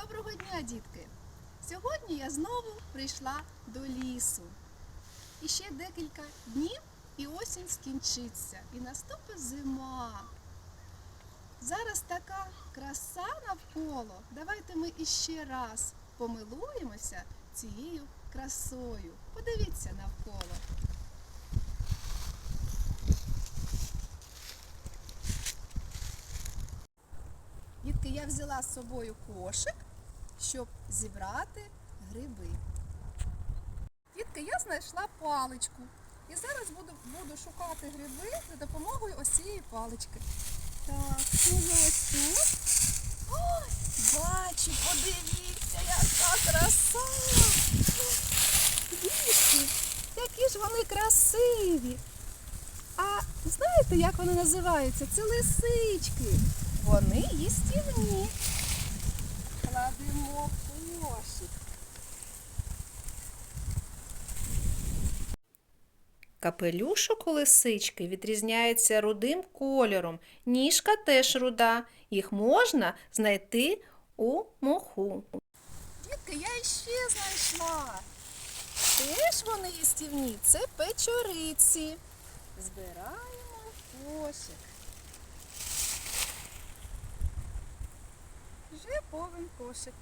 Доброго дня, дітки! Сьогодні я знову прийшла до лісу. І ще декілька днів і осінь скінчиться, і наступить зима. Зараз така краса навколо. Давайте ми іще раз помилуємося цією красою. Подивіться навколо. Дітки, я взяла з собою кошик, щоб зібрати гриби. Дітки, я знайшла паличку. І зараз буду, буду шукати гриби за допомогою ось цієї палички. Так, ось тут? Ой, бачу, подивіться, яка краса! Дітки, які ж вони красиві! А знаєте, як вони називаються? Це лисички. Вони їстівні. Кладемо в кошик. Капелюшок у лисички відрізняється рудим кольором. Ніжка теж руда. Їх можна знайти у моху. Дітки, я іще знайшла. Теж вони їстівні. Це печориці. Збираємо кошик. Вже повен кошик.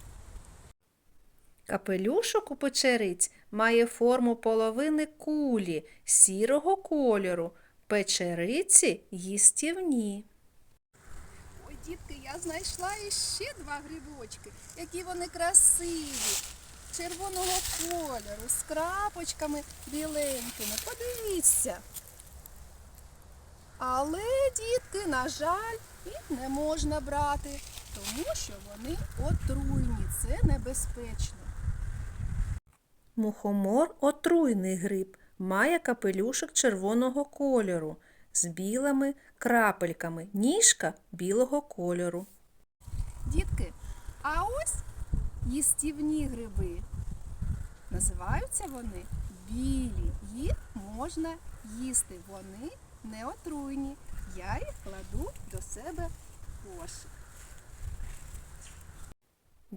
Капелюшок у печериць має форму половини кулі сірого кольору. Печериці їстівні. Ой, дітки, я знайшла іще два грибочки, які вони красиві, червоного кольору, з крапочками біленькими. Подивіться. Але, дітки, на жаль, їх не можна брати, тому що вони отруйні. Це небезпечно. Мухомор отруйний гриб, має капелюшок червоного кольору з білими крапельками, ніжка білого кольору. Дітки, а ось їстівні гриби. Називаються вони білі. Їх можна їсти. Вони не отруйні. Я їх кладу до себе в кошик.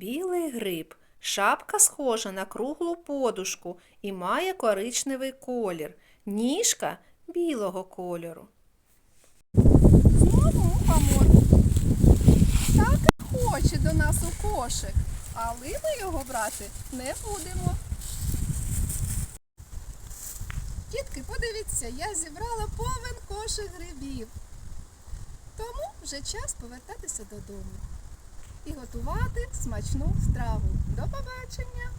Білий гриб. Шапка схожа на круглу подушку і має коричневий колір. Ніжка білого кольору. Знову мухомор. Так і хоче до нас у кошик, але ми його брати не будемо. Дітки, подивіться, я зібрала повен кошик грибів. Тому вже час повертатися додому і готувати смачну страву. До побачення!